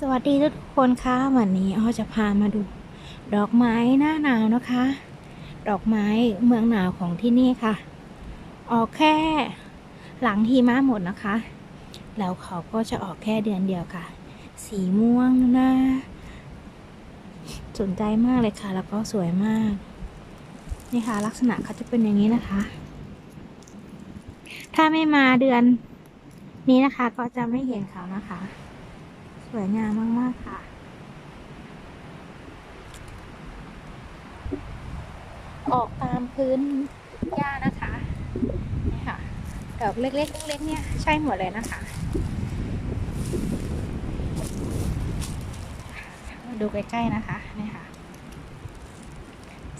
สวัสดีทุกคนคะวันนี้อ้อจะพามาดู ดอกไม้หน้าหนาวนะคะ ดอกไม้เมืองหนาวของที่นี่ค่ะ ออกแค่หลังหิมะหมดนะคะ แล้วเขาก็จะออกแค่เดือนเดียวค่ะ สีม่วงนะสนใจมากเลยค่ะ แล้วก็สวยมาก นี่ค่ะ ลักษณะเขาจะเป็นอย่างนี้นะคะ ถ้าไม่มาเดือนนี้นะคะก็จะไม่เห็นเขานะคะ สวยงามมาก ๆ ค่ะ ออกตามพื้นหญ้านะคะนี่ค่ะดอกเล็กๆเล็กๆเนี่ยใช่หมดเลยนะคะมาดูใกล้ ๆ นะคะนี่ค่ะ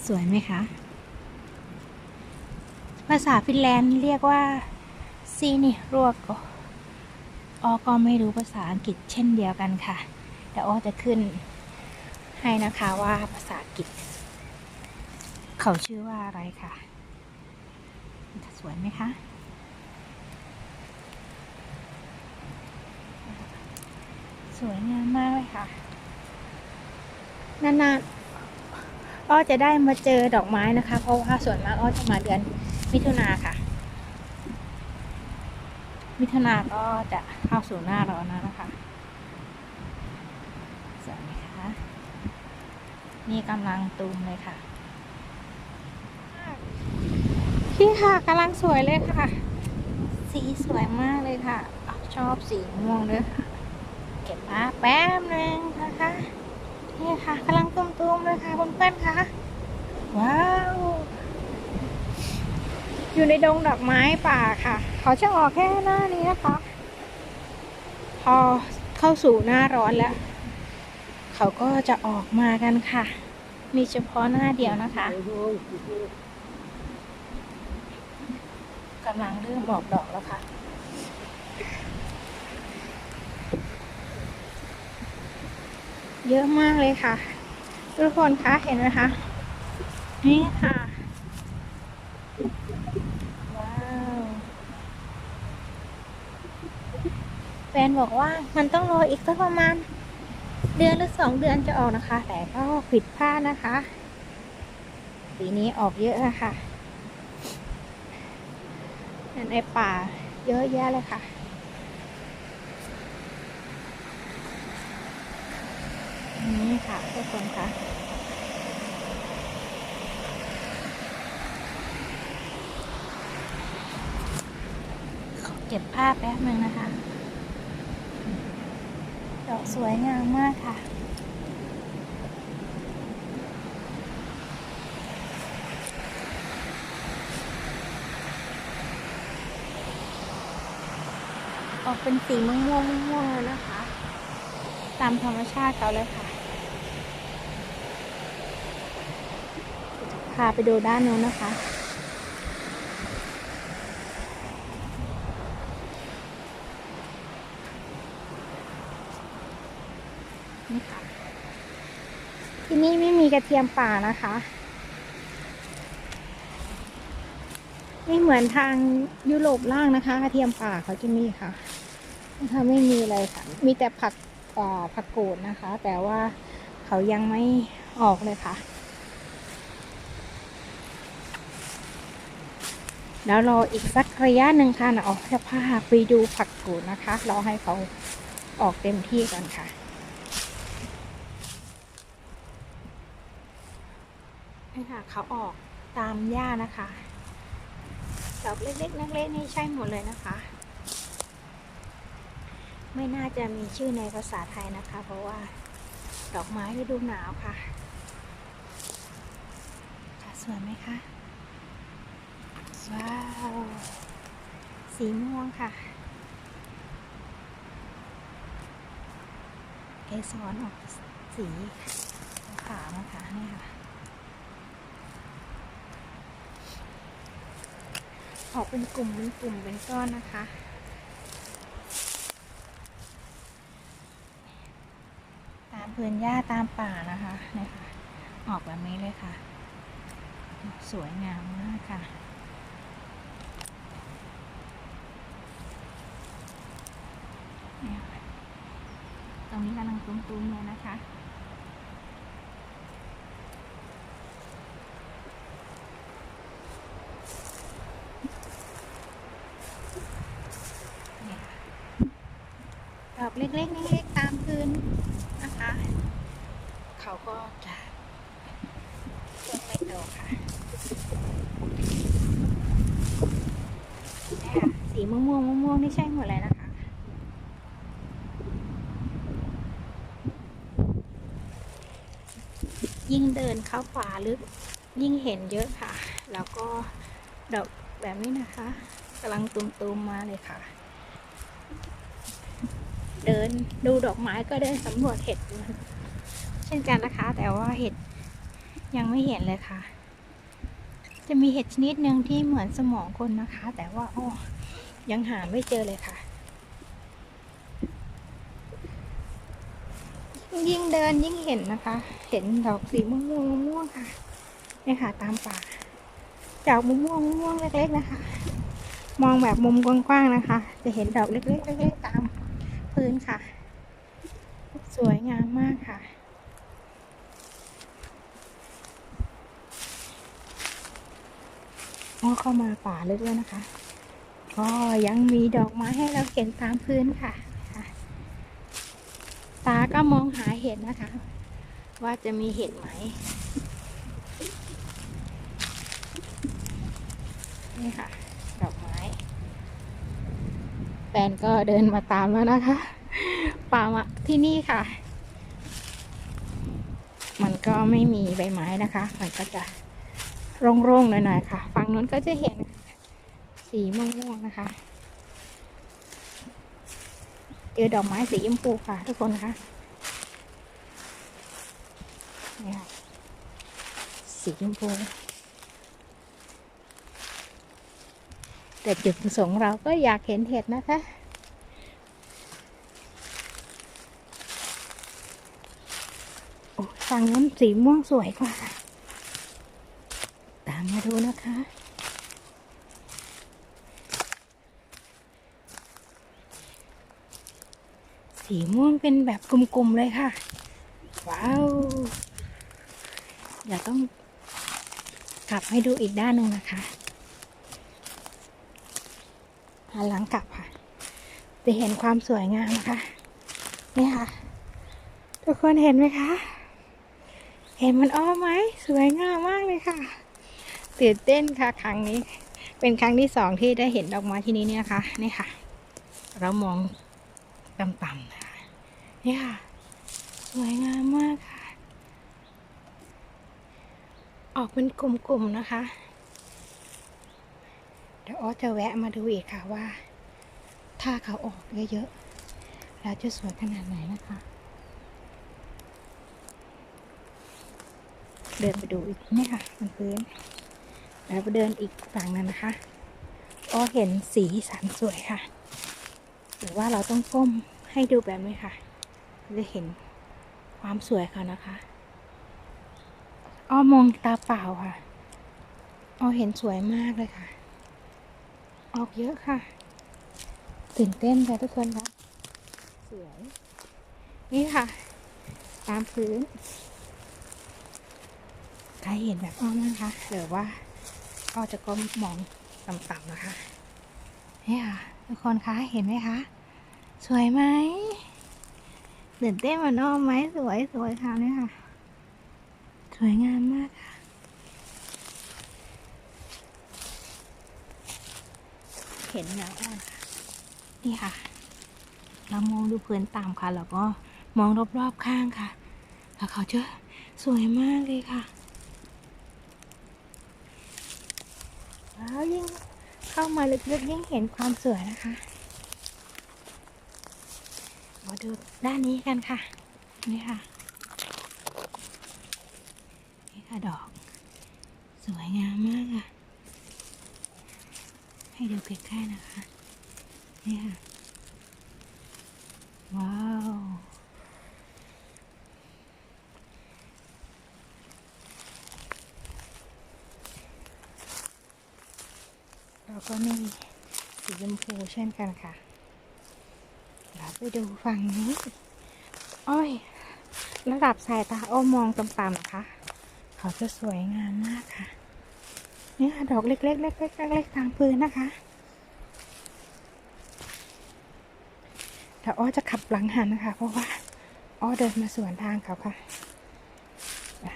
สวยไหมคะภาษาฟินแลนด์เรียกว่าซีนี่รวกโก อ้อก็ไม่รู้ภาษาอังกฤษเช่นเดียวกันค่ะ แต่อ้อจะขึ้นให้นะคะว่าภาษาอังกฤษ เขาชื่อว่าอะไรค่ะ สวยไหมคะสวยงามมากเลยค่ะ นานๆอ้อจะได้มาเจอดอกไม้นะคะ เพราะว่าส่วนมากอ้อจะมาเดือนมิถุนาค่ะ มิถุนาก็จะเข้าสู่หน้าร้อนแล้วนะคะสวยไหมคะนี่กำลังตูมเลยค่ะ พี่ค่ะกำลังสวยเลยค่ะ สีสวยมากเลยค่ะ ชอบสีม่วงด้วยค่ะ เก็บภาแป๊บนึงนะคะ นี่ค่ะกำลังตูมๆเลยค่ะเพื่อนๆค่ะ ว้าว อยู่ในดงดอกไม้ป่าค่ะ เขาจะออกแค่หน้านี้นะคะ พอเข้าสู่หน้าร้อนแล้ว เขาก็จะออกมากันค่ะ มีเฉพาะหน้าเดียวนะคะกำลังเริ่มออกดอกแล้วค่ะเยอะมากเลยค่ะ ทุกคนคะเห็นไหมคะ นี่ค่ะ ว้าวแฟ นบอกว่ามันต้องรออีกสักประมาณ เดือนหรือสองเดือนจะออกนะคะ แต่ก็ผิดพลาดนะคะปีนี้ออกเยอะอะค่ะในป่าเยอะแยะเลยค่ะนี่ค่ะทุกคนค่ะเก็บภาพแป๊บนึงนะคะ ดอกสวยงามมากค่ะ ออกเป็นสีม่วงม่วงม่วงๆเลยนะคะ ตามธรรมชาติเขาเลยค่ะ พาไปดูด้านโน้นนะคะ นี่ค่ะ ที่นี่ไมีกระเทียมป่านะคะ ไม่เหมือนทางยุโรปล่างนะคะ กระเทียมป่าเขาจะมีค่ะนะคะไม่มีเลยค่ะ มีแต่ผักผักกูดนะคะ แต่ว่าเขายังไม่ออกเลยค่ะ แล้วรออีกสักระยะหนึ่งค่ะนะออกจะพาไปดูผักกูดนะคะ รอให้เขาออกเต็มที่ก่อนค่ะ นี่ค่ะเขาออกตามหญ้านะคะดอกเล็กๆนักเล็กนี่ใช่หมดเลยนะคะ ไม่น่าจะมีชื่อในภาษาไทยนะคะ เพราะว่าดอกไม้ฤดูหนาวค่ะค่ะสวยไหมคะว้าวสีม่วงค่ะ เกสรออกสีขาวนะคะนี่ค่ะ ออกเป็นกลุ่มเป็นกลุ่มเป็นก้อนนะคะ ตามพื้นหญ้าตามป่านะคะเนี่ยค่ะ ออกแบบนี้เลยค่ะ สวยงามมากค่ะเนี่ยค่ะกรงนี้กำลังตุ้มๆเลยนะคะ เนี่ยค่ะดอก เล็กๆเล็กๆตามพื้นนะคะ เขาก็จะเพิ่งไม่โตค่ะเนี่ยค่ะสีม่วงม่วงๆม่วงๆนี่ใช่หมดเลยนะคะยิ่งเดินเข้าป่าลึกยิ่งเห็นเยอะค่ะ แล้วก็ดอกแบบนี้นะคะกำลังตุมๆมาเลยค่ะ เดินดูดอกไม้ก็เดินสำรวจเห็ดเช่นกันนะคะ แต่ว่าเห็ดยังไม่เห็นเลยค่ะ จะมีเห็ดชนิดหนึ่งที่เหมือนสมองคนนะคะ แต่ว่าโอ้ยังหาไม่เจอเลยค่ะ ยิ่งเดินยิ่งเห็นนะคะ เห็นดอกสีม่วงม่วงม่วงค่ะเนี่ยค่ะ ตามป่าดอกม่วงม่วงม่วงเล็ก ๆ นะคะ มองแบบมุมกว้างๆนะคะ จะเห็นดอกเล็กๆเล็กๆตาม พื้นค่ะ สวยงามมากค่ะพอเข้ามาป่าลึกแล้วนะคะ ก็ยังมีดอกไม้ให้เราเห็นตามพื้นค่ะค่ะ ตาก็มองหาเห็ดนะคะ ว่าจะมีเห็ดไหมนี่ค่ะ ดอกไม้ แฟ นก็เดินมาตามแล้วนะคะป่ามาที่นี่ค่ะ มันก็ไม่มีใบไม้นะคะ มันก็จะโร่งๆหน่อยๆค่ะ ฝั่งนู้นก็จะเห็นสีม่วงๆนะคะเจอดอกไม้สีชมพูค่ะ ทุกคนคะนี่ค่ะสีชมพู แต่จุดประสงค์เราก็อยากเห็นเห็ดนะคะ โอ้ฝั่งนั้นสีม่วงสวยกว่า ตามมาดูนะคะสีม่วงเป็นแบบกลมๆเลยค่ะ ว้าวเดี๋ยวต้องกลับให้ดูอีกด้านหนึ่งนะคะ หันหลังกลับค่ะ จะเห็นความสวยงามนะคะนี่ค่ะ ทุกคนเห็นไหมคะ เห็นมันอ้อมไหม สวยงามมากเลยค่ะตื่นเต้นค่ะ ครั้งนี้ เป็นครั้งที่สองที่ได้เห็นดอกไม้ที่นี้เนี่ยค่ะนี่ค่ะ เรามองต่ำๆนะคะนี่ค่ะ สวยงามมากค่ะ ออกเป็นกลุ่มๆนะคะ เดี๋ยวอ้อจะแวะมาดูอีกค่ะว่า ถ้าเขาออกเยอะๆแล้วจะสวยขนาดไหนนะคะ เดินไปดูอีกนี่ค่ะบนพื้น แล้วไปเดินอีกฝั่งนั้นนะคะอ้อเห็นสีสันสวยค่ะ หรือว่าเราต้องก้มให้ดูแบบนี้ค่ะ จะเห็นความสวยเขานะคะ อ้อมองตาเปล่าค่ะ อ้อเห็นสวยมากเลยค่ะ ออกเยอะค่ะ ตื่นเต้นค่ะทุกคนคะสวย นี่ค่ะ ตามพื้น ใครเห็นแบบอ้อมนะคะหรือว่าอ้อจะก้มมองต่ำๆนะคะ นี่ค่ะ ทุกคนคะเห็นไหมคะ สวยไหมตื่นเต้นเหมันอ้อมไหมสวยสวยค่ะนี่ค่ะ สวยงามมากค่ะ ห็นแล้วนี่ค่ะ เรามองดูพื้นต่ำค่ะ แล้วก็มองรอบๆข้างค่ะ แล้วเขาจะสวยมากเลยค่ะว้วยิ่งเข้ามาลึกๆยิ่งเห็นความสวยนะคะ มาดูด้านนี้กันค่ะ นี่ค่ะ นี่ค่ะดอก สวยงามมากค่ะ ให้ดูใกล้ๆนะคะ นี่ค่ะ ว้าว เราก็มีสีชมพูเช่นกันค่ะ เราไปดูฝั่งนี้ อ้อย ระดับสายตาอ้อมองต่ำๆนะคะ เขาจะสวยงามมากค่ะ นี่ค่ะดอกเล็กๆเล็กๆเล็กๆตามพื้นนะคะแต่อ้อจะขับหลังหันนะคะ เพราะว่าอ้อเดินมาสวนทางเขาค่ะ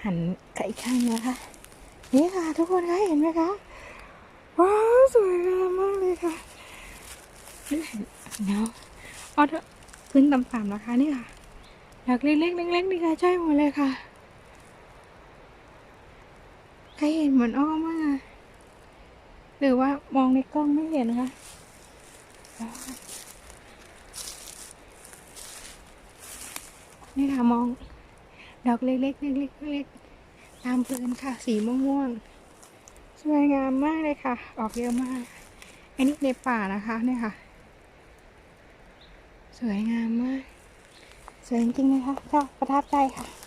หันกับอีกข้างนะคะ นี่ค่ะ ทุกคนคะเห็นไหมคะว้าวสวยงามมากเลยค่ะนี่เห็นเนาะอ้อเถอะพื้นต่ำๆนะคะนี่ค่ะดอกเล็กๆเล็กๆนี่ค่ะใช่หมดเลยค่ะใครเห็นเหมือนอ้อมาก หรือว่ามองในกล้องไม่เห็นนะคะนี่ค่ะมอง ดอกเล็กๆเล็กๆเล็กๆตามพื้นค่ะ สีม่วงๆสวยงามมากเลยค่ะ ออกเยอะมาก อันนี้ในป่านะคะเนี่ยค่ะ สวยงามมาก สวยจริงๆนะคะชอบประทับใจค่ะ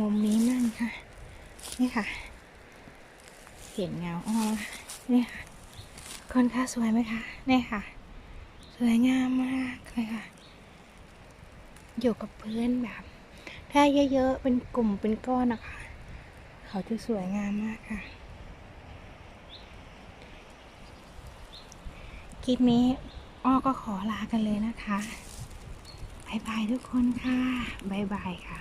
มุมนี้มั่งค่ะ นี่ค่ะ เห็นเงาอ้อค่ะนี่ค่ะคนค่าสวยไหมคะนี่ค่ะ สวยงามมากเลยค่ะ อยู่กับพื้นแบบ ถ้าเยอะๆ เป็นกลุ่มเป็นก้อนนะคะ เขาจะสวยงามมากค่ะคลิปนี้อ้อก็ขอลากันเลยนะคะบายบายทุกคนค่ะบายบายค่ะ